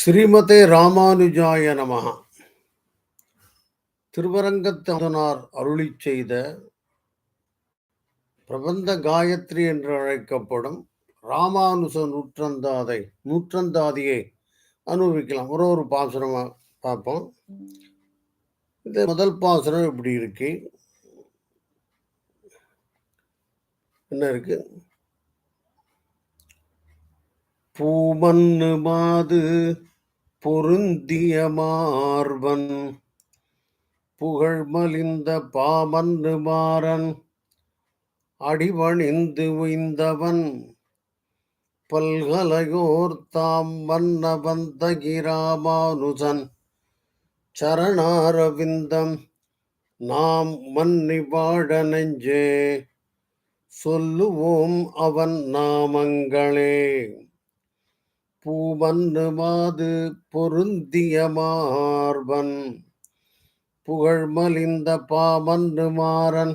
ஸ்ரீமதே ராமானுஜாய நமகா திருவரங்கத்தனார் அருளி செய்த பிரபந்த காயத்ரி என்று அழைக்கப்படும் ராமானுஜ நூற்றந்தாதை நூற்றந்தாதியை அனுபவிக்கலாம். ஒரு ஒரு பாசுரமா பார்ப்போம். இந்த முதல் பாசுரம் இப்படி இருக்கு. என்ன இருக்கு? பூமன்னு மாது பொருந்திய மார்பன் புகழ் மலிந்த பாமன்னு மாறன் அடிவணிந்து உய்ந்தவன் பல்கலையோர் தாம் மன்ன வந்தகிராமானுஜன் சரணாரவிந்தம் நாம் மன்னி வாழ நெஞ்சே சொல்லுவோம் அவன் நாமங்களே. பூவன்னு மாது பொருந்திய மார்பன் புகழ் மலிந்த பாமன்னு மாறன்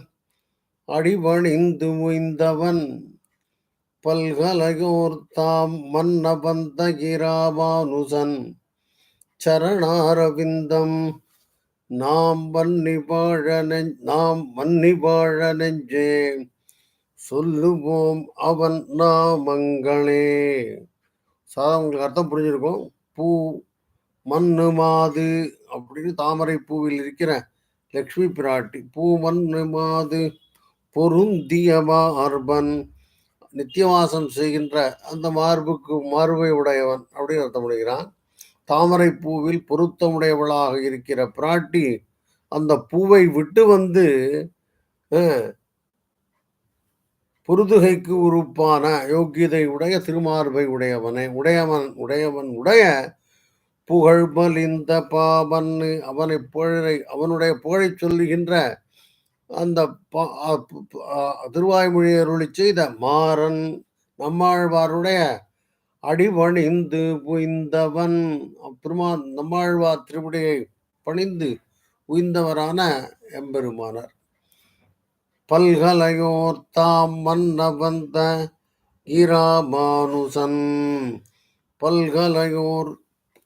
அடிபணிந்து முய்ந்தவன் பல்கலையோர் தாம் மன்ன வந்தகிராமானுசன் சரணாரவிந்தம் நாம் மன்னி வாழ நெஞ் நாம் மன்னி வாழ நெஞ்சே சொல்லுவோம் அவன் நாமங்களே. சாதா உங்களுக்கு அர்த்தம் புரிஞ்சிருக்கும். பூ மண்ணு மாது அப்படின்னு தாமரை பூவில் இருக்கிற லக்ஷ்மி பிராட்டி. பூ மண்ணு மாது பொருந்திய மார்பன் நித்தியவாசம் செய்கின்ற அந்த மார்புக்கு மார்பை உடையவன் அப்படின்னு அர்த்தம் பண்ணுகிறான் தாமரை பூவில் பொருத்தமுடையவளாக இருக்கிற பிராட்டி அந்த பூவை விட்டு வந்து புருதுகைக்கு உறுப்பான யோக்கியதை உடைய திருமார்பை உடையவனே உடையவன் உடையவன் உடைய புகழ்மல் இந்த பாபன் அவனை புகழை அவனுடைய புகழை சொல்லுகின்ற அந்த திருவாய்மொழி அருளி செய்த மாறன் நம்மாழ்வாருடைய அடிபணிந்து உய்ந்தவன். பெருமான் நம்மாழ்வார் திருவுடையை பணிந்து உய்ந்தவரான எம்பெருமானார். பல்கலையோர் தாம் மன்னபந்த இராமானுசன் பல்கலையோர்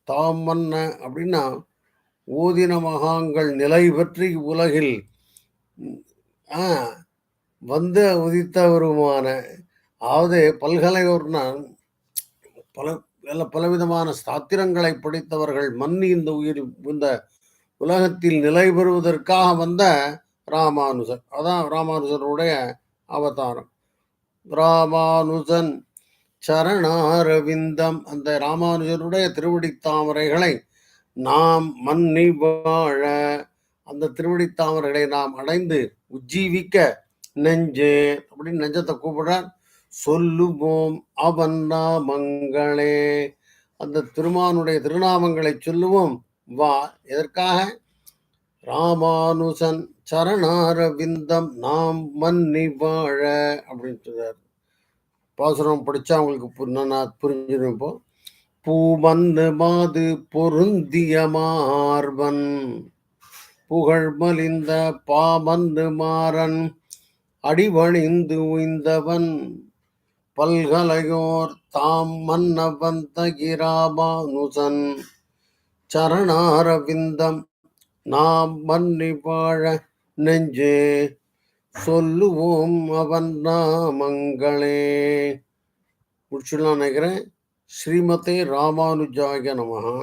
தாம் மன்ன அப்படின்னா ஓதின மகாங்கள் நிலை பற்றி உலகில் வந்து உதித்தவருமான அதாவது பல்கலையோர்னா பல பல பலவிதமான சாத்திரங்களை படித்தவர்கள் மன்னி இந்த உயிர் இந்த உலகத்தில் நிலை பெறுவதற்காக வந்த ராமானுஜன். அதான் ராமானுஜருடைய அவதாரம். ராமானுஜன் சரணாரவிந்தம். அந்த ராமானுஜருடைய திருவடி தாமரைகளை நாம் மன்னி வாழ அந்த திருவடி தாமரைகளை நாம் அடைந்து உஜ்ஜீவிக்க நெஞ்சு அப்படின்னு நெஞ்சத்தை கூப்பிடுறார். சொல்லுவோம் அவன் நாமங்களே. அந்த திருமானுடைய திருநாமங்களை சொல்லுவோம். வா எதற்காக? ராமானுசன் சரணாரவிந்தம் நாம் மன்னி வாழ அப்படின்னு சொல்றார். பாசுரம் படிச்சா அவங்களுக்கு நான் புரிஞ்சிடும் இப்போ. பூமன்னு மாது பொருந்திய மார்பன். புகழ் மலிந்த பாமன்னு மாறன். அடிவணிந்து உய்ந்தவன். பல்கலையோர் தாம் மன்னவன் வந்த சரணாரவிந்தம் நாம் மன்னி வாழ நெஞ்சே சொல்லுவோம் அவன் நாமங்களே. முடிச்சுலாம் நினைக்கிறேன். ஸ்ரீமதே ராமானுஜாய நமகா